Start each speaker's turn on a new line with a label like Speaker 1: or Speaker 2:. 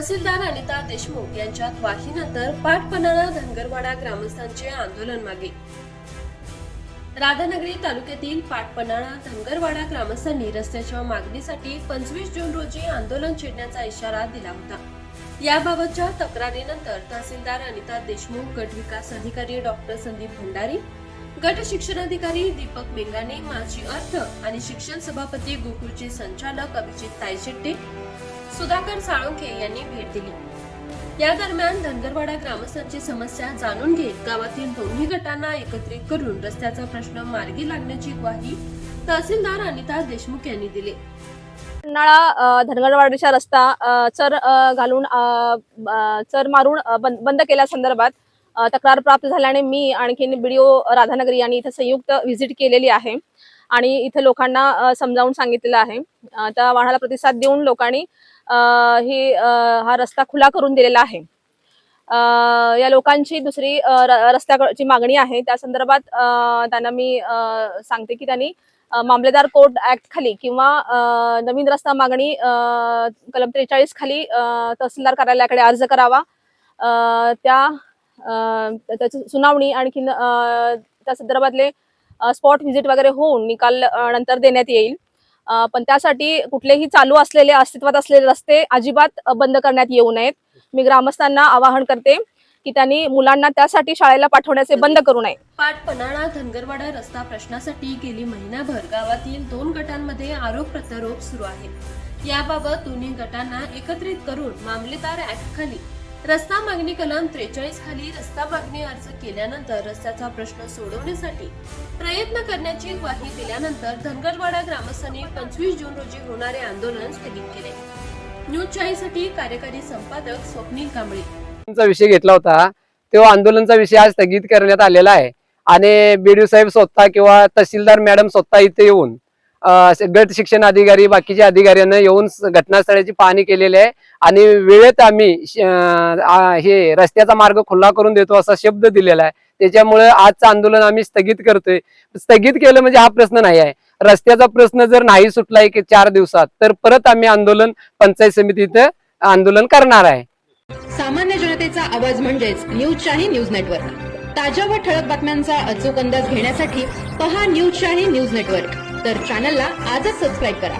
Speaker 1: तहसीलदार अनिता देशमुख यांच्या वाहीनंतर पाठपणाला धनगरवाडा ग्रामस्थांचे आंदोलन मागे. राधानगरी तालुक्यातील पाटपणाळा धनगरवाडा ग्रामस्थांनी रस्त्याच्या मागणीसाठी पंचवीस जून रोजी आंदोलन छेडण्याचा इशारा दिला होता. याबाबतच्या तक्रारीनंतर तहसीलदार अनिता देशमुख गट विकास अधिकारी डॉक्टर संदीप भंडारी गट शिक्षणाधिकारी दीपक मेंगाने माजी अर्थ आणि शिक्षण सभापती गोकुळचे संचालक अभिजित तायशेट्टे सुधाकर साळुंखे यांनी भेट दिली. या दरम्यान धनगरवाडा ग्रामस्थांची समस्या जाणून घेत गावातील दोन्ही गटांना एकत्रित करून रस्त्याचा प्रश्न मार्गी लागण्याची ग्वाही तहसीलदार अनिता देशमुख यांनी दिली.
Speaker 2: उन्हाळा धनगरवाडीचा रस्ता चर घालून चर मारून बंद बंद केल्यासंदर्भात तक्रार प्राप्त झाल्याने मी आणखीन बीडीओ राधानगरी यांनी इथं संयुक्त व्हिजिट केलेली आहे. आणि इथं लोकांना समजावून सांगितलेलं आहे. त्या वाहनाला प्रतिसाद देऊन लोकांनी ही हा रस्ता खुला करून दिलेला आहे. या लोकांची दुसरी र- रस्त्याची मागणी आहे. त्या संदर्भात त्यांना मी सांगते की त्यांनी मामलेदार कोर्ट ऍक्ट खाली किंवा नवीन रस्ता मागणी कलम त्रेचाळीस खाली तहसीलदार कार्यालयाकडे अर्ज करावा. त्या त्याची सुनावणी आणखीन त्या संदर्भातले स्पॉट व्हिजिट वगैरे होऊन निकाल नंतर देण्यात येईल. पण त्यासाठी कुठलेही चालू असलेले अस्तित्वात असलेले रस्ते अजिबात बंद करण्यात येऊ नयेत. मी ग्रामस्थांना आवाहन करते की त्यांनी मुलांना त्यासाठी शाळेला पाठवण्याचे बंद करू नये.
Speaker 1: पाटपणाळा धनगरवाडा रस्ता प्रश्नासाठी गेली महिनाभर गावातील दोन गटांमध्ये आरोप प्रत्यारोप सुरू आहे. याबाबत दोन्ही गटांना एकत्रित करून मामलेदार ऍक्ट खाली रस्ता मागणी कलम त्रेचाळीस खाली रस्ता मागणी अर्ज केल्यानंतर रस्त्याचा प्रश्न सोडवण्यासाठी प्रयत्न करण्याची ग्वाही दिल्यानंतर धनगरवाडा ग्रामस्थांनी पंचवीस जून रोजी होणारे आंदोलन स्थगित केले. न्यूज चाळीसाठी कार्यकारी संपादक स्वप्नील कांबळे.
Speaker 3: विषय घेतला होता. तो आंदोलनचा विषय आज स्थगित करण्यात आलेला आहे. आणि बीडीओ साहेब स्वतः किंवा तहसीलदार मॅडम स्वतः इथे येऊन गट शिक्षण अधिकारी बाकीच्या अधिकाऱ्यांना येऊन घटनास्थळाची पाहणी केलेली आहे. आणि वेळेत आम्ही हे रस्त्याचा मार्ग खुला करून देतो असा शब्द दिलेला आहे. त्याच्यामुळे आजचं आंदोलन आम्ही स्थगित करतोय. स्थगित केलं म्हणजे हा प्रश्न नाही आहे. रस्त्याचा प्रश्न जर नाही सुटला एक चार दिवसात तर परत आम्ही आंदोलन पंचायत समितीत आंदोलन करणार आहे.
Speaker 4: सामान्य जनतेचा आवाज म्हणजेच न्यूज शाही न्यूज नेटवर्क. ताज्या व ठळक बातम्यांचा अचूक अंदाज घेण्यासाठी पहा न्यूज शाही न्यूज नेटवर्क. तर चॅनलला आजच सबस्क्राईब करा.